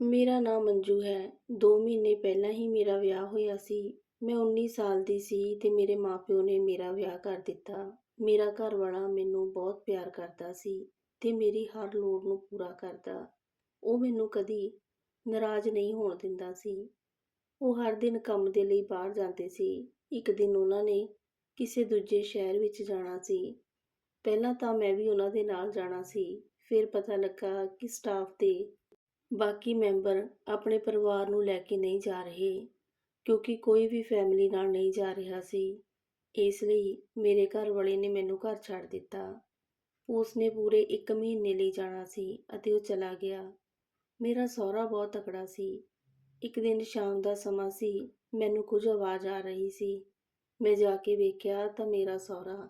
ਮੇਰਾ ਨਾਂ ਮੰਜੂ ਹੈ। 2 ਮਹੀਨੇ ਪਹਿਲਾਂ ਹੀ ਮੇਰਾ ਵਿਆਹ ਹੋਇਆ ਸੀ। ਮੈਂ 19 ਸਾਲ ਦੀ ਸੀ ਤੇ ਮੇਰੇ ਮਾਪਿਓ ਨੇ ਮੇਰਾ ਵਿਆਹ ਕਰ ਦਿੱਤਾ। ਮੇਰਾ ਘਰ ਵਾਲਾ ਮੈਨੂੰ ਬਹੁਤ ਪਿਆਰ ਕਰਦਾ ਸੀ ਤੇ ਮੇਰੀ ਹਰ ਲੋੜ ਨੂੰ ਪੂਰਾ ਕਰਦਾ। ਉਹ ਮੈਨੂੰ ਕਦੀ ਨਾਰਾਜ਼ ਨਹੀਂ ਹੋਣ ਦਿੰਦਾ ਸੀ। ਉਹ ਹਰ ਦਿਨ ਕੰਮ ਦੇ ਲਈ ਬਾਹਰ ਜਾਂਦੇ ਸੀ। ਇੱਕ ਦਿਨ ਉਹਨਾਂ ਨੇ ਕਿਸੇ ਦੂਜੇ ਸ਼ਹਿਰ ਵਿੱਚ ਜਾਣਾ ਸੀ। ਪਹਿਲਾਂ ਤਾਂ ਮੈਂ ਵੀ ਉਹਨਾਂ ਦੇ ਨਾਲ ਜਾਣਾ ਸੀ। ਫਿਰ ਪਤਾ ਲੱਗਾ ਕਿ ਸਟਾਫ ਦੇ ਬਾਕੀ ਮੈਂਬਰ ਆਪਣੇ ਪਰਿਵਾਰ ਨੂੰ ਲੈ ਕੇ ਨਹੀਂ ਜਾ ਰਹੇ, ਕਿਉਂਕਿ ਕੋਈ ਵੀ ਫੈਮਿਲੀ ਨਾਲ ਨਹੀਂ ਜਾ ਰਿਹਾ ਸੀ। ਇਸ ਲਈ ਮੇਰੇ ਘਰ ਵਾਲੇ ਨੇ ਮੈਨੂੰ ਘਰ ਛੱਡ ਦਿੱਤਾ। ਉਸ ਨੇ ਪੂਰੇ 1 ਮਹੀਨੇ ਲਈ ਜਾਣਾ ਸੀ ਅਤੇ ਉਹ ਚਲਾ ਗਿਆ। ਮੇਰਾ ਸਹੁਰਾ ਬਹੁਤ ਤਕੜਾ ਸੀ। ਇੱਕ ਦਿਨ ਸ਼ਾਮ ਦਾ ਸਮਾਂ ਸੀ, ਮੈਨੂੰ ਕੁਝ ਆਵਾਜ਼ ਆ ਰਹੀ ਸੀ। ਮੈਂ ਜਾ ਕੇ ਵੇਖਿਆ ਤਾਂ ਮੇਰਾ ਸਹੁਰਾ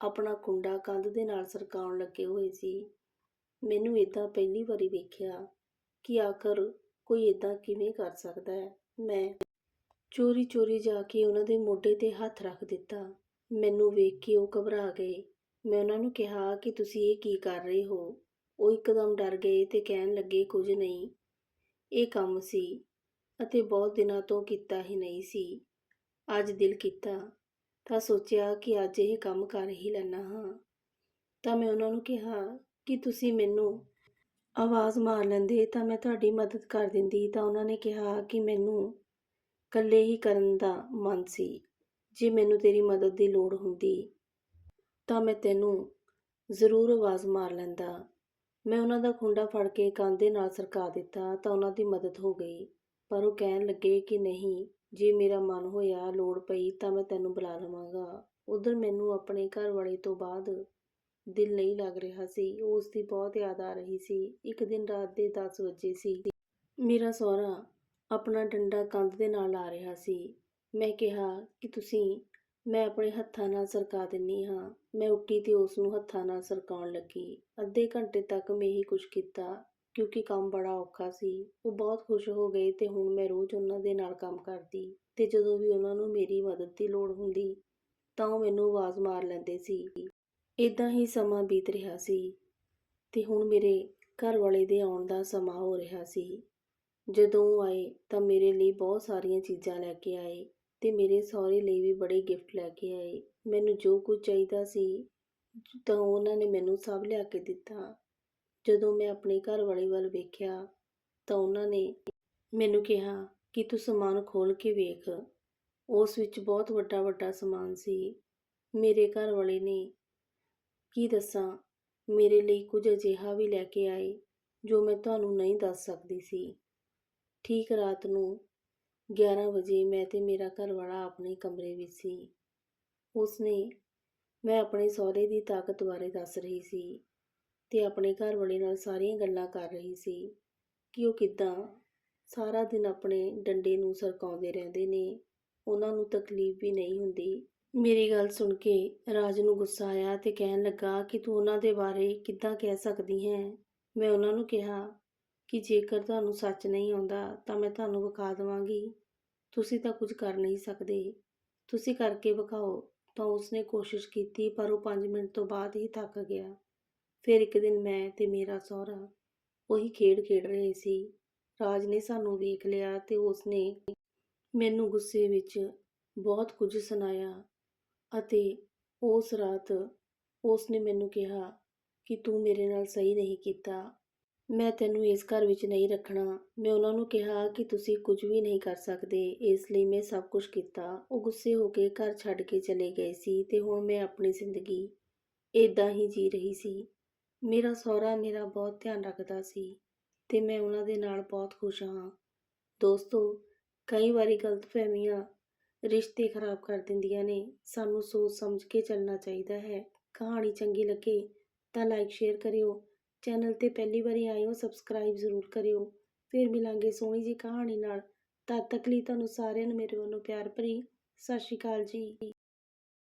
ਆਪਣਾ ਕੁੰਡਾ ਕੰਧ ਦੇ ਨਾਲ ਸਰਕਾਉਣ ਲੱਗੇ ਹੋਏ ਸੀ। ਮੈਨੂੰ ਇਦਾਂ ਪਹਿਲੀ ਵਾਰੀ ਵੇਖਿਆ। ਕਿ ਆਖਰ ਕੋਈ ਇਦਾਂ ਕਿਵੇਂ ਕਰ ਸਕਦਾ ਹੈ? ਮੈਂ ਚੋਰੀ ਚੋਰੀ ਜਾ ਕੇ ਉਹਨਾਂ ਦੇ ਮੋਢੇ ਤੇ ਹੱਥ ਰੱਖ ਦਿੱਤਾ। ਮੈਨੂੰ ਵੇਖ ਕੇ ਉਹ ਘਬਰਾ ਗਏ। ਮੈਂ ਉਹਨਾਂ ਨੂੰ ਕਿਹਾ ਕਿ ਤੁਸੀਂ ਇਹ ਕੀ ਕਰ ਰਹੇ ਹੋ? ਉਹ ਇੱਕਦਮ ਡਰ ਗਏ ਤੇ ਕਹਿਣ ਲੱਗੇ, ਕੁਝ ਨਹੀਂ। ਇਹ ਕੰਮ ਸੀ ਅਤੇ ਬਹੁਤ ਦਿਨਾਂ ਤੋਂ ਕੀਤਾ ਹੀ ਨਹੀਂ ਸੀ। ਅੱਜ ਦਿਲ ਕੀਤਾ ਤਾਂ ਸੋਚਿਆ ਕਿ ਅੱਜ ਇਹ ਕੰਮ ਕਰ ਹੀ ਲੈਣਾ ਹਾਂ। ਤਾਂ ਮੈਂ ਉਹਨਾਂ ਨੂੰ ਕਿਹਾ ਕਿ ਤੁਸੀਂ ਮੈਨੂੰ ਆਵਾਜ਼ ਮਾਰ ਲੈਂਦੇ, ਤਾਂ ਮੈਂ ਤੁਹਾਡੀ ਮਦਦ ਕਰ ਦਿੰਦੀ। ਤਾਂ ਉਹਨਾਂ ਨੇ ਕਿਹਾ ਕਿ ਮੈਨੂੰ ਇਕੱਲੇ ਹੀ ਕਰਨ ਦਾ ਮਨ ਸੀ। ਜੇ ਮੈਨੂੰ ਤੇਰੀ ਮਦਦ ਦੀ ਲੋੜ ਹੁੰਦੀ, ਤਾਂ ਮੈਂ ਤੈਨੂੰ ਜ਼ਰੂਰ ਆਵਾਜ਼ ਮਾਰ ਲੈਂਦਾ। ਮੈਂ ਉਹਨਾਂ ਦਾ ਖੁੰਡਾ ਫੜ ਕੇ ਕੰਨ ਨਾਲ ਸਰਕਾ ਦਿੱਤਾ, ਤਾਂ ਉਹਨਾਂ ਦੀ ਮਦਦ ਹੋ ਗਈ। ਪਰ ਉਹ ਕਹਿਣ ਲੱਗੇ ਕਿ ਨਹੀਂ, ਜੇ ਮੇਰਾ ਮਨ ਹੋਇਆ, ਲੋੜ ਪਈ, ਤਾਂ ਮੈਂ ਤੈਨੂੰ ਬੁਲਾ ਲਵਾਂਗਾ। ਉਧਰ ਮੈਨੂੰ ਆਪਣੇ ਘਰ ਵਾਲੇ ਤੋਂ ਬਾਅਦ ਦਿਲ ਨਹੀਂ ਲੱਗ ਰਿਹਾ ਸੀ। ਉਸ ਦੀ ਬਹੁਤ ਯਾਦ ਆ ਰਹੀ ਸੀ। ਇੱਕ ਦਿਨ ਰਾਤ ਦੇ 10 ਵਜੇ ਸੀ। ਮੇਰਾ ਸਹੁਰਾ ਆਪਣਾ ਡੰਡਾ ਕੰਧ ਦੇ ਨਾਲ ਆ ਰਿਹਾ ਸੀ। ਮੈਂ ਕਿਹਾ ਕਿ ਤੁਸੀਂ, ਮੈਂ ਆਪਣੇ ਹੱਥਾਂ ਨਾਲ ਸਰਕਾ ਦਿੰਨੀ ਹਾਂ। ਮੈਂ ਉੱਠੀ ਤੇ ਉਸ ਨੂੰ ਹੱਥਾਂ ਨਾਲ ਸਰਕਾਉਣ ਲੱਗੀ। ਅੱਧੇ ਘੰਟੇ ਤੱਕ ਮੈਂ ਹੀ ਕੁਝ ਕੀਤਾ, ਕਿਉਂਕਿ ਕੰਮ ਬੜਾ ਔਖਾ ਸੀ। ਉਹ ਬਹੁਤ ਖੁਸ਼ ਹੋ ਗਏ ਤੇ ਹੁਣ ਮੈਂ ਰੋਜ਼ ਉਹਨਾਂ ਦੇ ਨਾਲ ਕੰਮ ਕਰਦੀ ਤੇ ਜਦੋਂ ਵੀ ਉਹਨਾਂ ਨੂੰ ਮੇਰੀ ਮਦਦ ਦੀ ਲੋੜ ਹੁੰਦੀ, ਤਾਂ ਉਹ ਮੈਨੂੰ ਆਵਾਜ਼ ਮਾਰ ਲੈਂਦੇ ਸੀ। ਇਦਾਂ ਹੀ ਸਮਾਂ ਬੀਤ ਰਿਹਾ ਸੀ ਤੇ ਹੁਣ ਮੇਰੇ ਘਰ ਵਾਲੇ ਦੇ ਆਉਣ ਦਾ ਸਮਾਂ ਹੋ ਰਿਹਾ ਸੀ। ਜਦੋਂ ਉਹ ਆਏ ਤਾਂ ਮੇਰੇ ਲਈ ਬਹੁਤ ਸਾਰੀਆਂ ਚੀਜ਼ਾਂ ਲੈ ਕੇ ਆਏ ਤੇ ਮੇਰੇ ਸਹੁਰੇ ਲਈ ਵੀ ਬੜੇ ਗਿਫਟ ਲੈ ਕੇ ਆਏ। ਮੈਨੂੰ ਜੋ ਕੁਝ ਚਾਹੀਦਾ ਸੀ ਤਾਂ ਉਹਨਾਂ ਨੇ ਮੈਨੂੰ ਸਭ ਲਿਆ ਕੇ ਦਿੱਤਾ। ਜਦੋਂ ਮੈਂ ਆਪਣੇ ਘਰ ਵਾਲੇ ਵੱਲ ਵੇਖਿਆ ਤਾਂ ਉਹਨਾਂ ਨੇ ਮੈਨੂੰ ਕਿਹਾ ਕਿ ਤੂੰ ਸਮਾਨ ਖੋਲ ਕੇ ਵੇਖ। ਉਸ ਵਿੱਚ ਬਹੁਤ ਵੱਡਾ ਵੱਡਾ ਸਮਾਨ ਸੀ। ਮੇਰੇ ਘਰ ਵਾਲੇ ਨੇ ਕੀ ਦੱਸਾਂ? ਮੇਰੇ ਲਈ ਕੁਝ ਅਜਿਹਾ ਵੀ ਲੈ ਕੇ ਆਏ, ਜੋ ਮੈਂ ਤੁਹਾਨੂੰ ਨਹੀਂ ਦੱਸ ਸਕਦੀ ਸੀ। ਠੀਕ ਰਾਤ ਨੂੰ 11 ਵਜੇ ਮੈਂ ਤੇ ਮੇਰਾ ਘਰਵਾਲਾ ਆਪਣੇ ਕਮਰੇ ਵਿੱਚ ਸੀ। ਉਸਨੇ ਮੈਂ ਆਪਣੇ ਸਹੁਰੇ ਦੀ ਤਾਕਤ ਬਾਰੇ ਦੱਸ ਰਹੀ ਸੀ ਤੇ ਆਪਣੇ ਘਰ ਵਾਲੇ ਨਾਲ ਸਾਰੀਆਂ ਗੱਲਾਂ ਕਰ ਰਹੀ ਸੀ ਕਿ ਉਹ ਕਿੱਦਾਂ ਸਾਰਾ ਦਿਨ ਆਪਣੇ ਡੰਡੇ ਨੂੰ ਸਰਕਾਉਂਦੇ ਰਹਿੰਦੇ ਨੇ। ਉਹਨਾਂ ਨੂੰ ਤਕਲੀਫ ਵੀ ਨਹੀਂ ਹੁੰਦੀ। ਮੇਰੀ ਗੱਲ ਸੁਣ ਕੇ ਰਾਜ ਨੂੰ ਗੁੱਸਾ ਆਇਆ ਤੇ ਕਹਿਣ ਲੱਗਾ ਕਿ ਤੂੰ ਉਹਨਾਂ ਦੇ ਬਾਰੇ ਕਿੱਦਾਂ ਕਹਿ ਸਕਦੀ ਹੈ। ਮੈਂ ਉਹਨਾਂ ਨੂੰ ਕਿਹਾ ਕਿ ਜੇਕਰ ਤੁਹਾਨੂੰ ਸੱਚ ਨਹੀਂ ਆਉਂਦਾ ਤਾਂ ਮੈਂ ਤੁਹਾਨੂੰ ਵਿਖਾ ਦੇਵਾਂਗੀ। ਤੁਸੀਂ ਤਾਂ ਕੁਝ ਕਰ ਨਹੀਂ ਸਕਦੇ। ਤੁਸੀਂ ਕਰਕੇ ਵਿਖਾਓ। ਤਾਂ ਉਸਨੇ ਕੋਸ਼ਿਸ਼ ਕੀਤੀ ਪਰ ਉਹ 5 ਮਿੰਟ ਤੋਂ ਬਾਅਦ ਹੀ ਥੱਕ ਗਿਆ। ਫਿਰ ਇੱਕ ਦਿਨ ਮੈਂ ਤੇ ਮੇਰਾ ਸਹੁਰਾ ਉਹੀ ਖੇਡ ਖੇਡ ਰਹੇ ਸੀ। ਰਾਜ ਨੇ ਸਾਨੂੰ ਵੇਖ ਲਿਆ ਤੇ ਉਸਨੇ ਮੈਨੂੰ ਗੁੱਸੇ ਵਿੱਚ ਬਹੁਤ ਕੁਝ ਸੁਣਾਇਆ। ਅਤੇ ਉਸ ਰਾਤ ਉਸ ਨੇ ਮੈਨੂੰ ਕਿਹਾ ਕਿ ਤੂੰ ਮੇਰੇ ਨਾਲ ਸਹੀ ਨਹੀਂ ਕੀਤਾ। ਮੈਂ ਤੈਨੂੰ ਇਸ ਘਰ ਵਿੱਚ ਨਹੀਂ ਰੱਖਣਾ। ਮੈਂ ਉਹਨਾਂ ਨੂੰ ਕਿਹਾ ਕਿ ਤੁਸੀਂ ਕੁਝ ਵੀ ਨਹੀਂ ਕਰ ਸਕਦੇ। ਇਸ ਲਈ ਮੈਂ ਸਭ ਕੁਝ ਕੀਤਾ। ਉਹ ਗੁੱਸੇ ਹੋ ਕੇ ਘਰ ਛੱਡ ਕੇ ਚਲੇ ਗਏ ਸੀ ਤੇ ਹੁਣ ਮੈਂ ਆਪਣੀ ਜ਼ਿੰਦਗੀ ਇਦਾਂ ਹੀ ਜੀ ਰਹੀ ਸੀ। ਮੇਰਾ ਸਹੁਰਾ ਮੇਰਾ ਬਹੁਤ ਧਿਆਨ ਰੱਖਦਾ ਸੀ ਤੇ ਮੈਂ ਉਹਨਾਂ ਦੇ ਨਾਲ ਬਹੁਤ ਖੁਸ਼ ਹਾਂ। ਦੋਸਤੋ, ਕਈ ਵਾਰੀ ਗਲਤਫਹਿਮੀਆਂ ਰਿਸ਼ਤੇ ਖਰਾਬ ਕਰ ਦਿੰਦੀਆਂ ਨੇ। ਸਾਨੂੰ ਸੋਚ ਸਮਝ ਕੇ ਚੱਲਣਾ ਚਾਹੀਦਾ ਹੈ। ਕਹਾਣੀ ਚੰਗੀ ਲੱਗੇ ਤਾਂ ਲਾਈਕ ਸ਼ੇਅਰ ਕਰਿਓ। ਚੈਨਲ ਤੇ ਪਹਿਲੀ ਵਾਰੀ ਆਏ ਹੋ ਸਬਸਕ੍ਰਾਈਬ ਜ਼ਰੂਰ ਕਰਿਓ। ਫਿਰ ਮਿਲਾਂਗੇ ਸੋਹਣੀ ਜੀ ਕਹਾਣੀ ਨਾਲ। ਤਦ ਤੱਕ ਲਈ ਤੁਹਾਨੂੰ ਸਾਰਿਆਂ ਨੂੰ ਮੇਰੇ ਵੱਲੋਂ ਪਿਆਰ ਭਰੀ ਸਤਿ ਸ਼੍ਰੀ ਅਕਾਲ ਜੀ।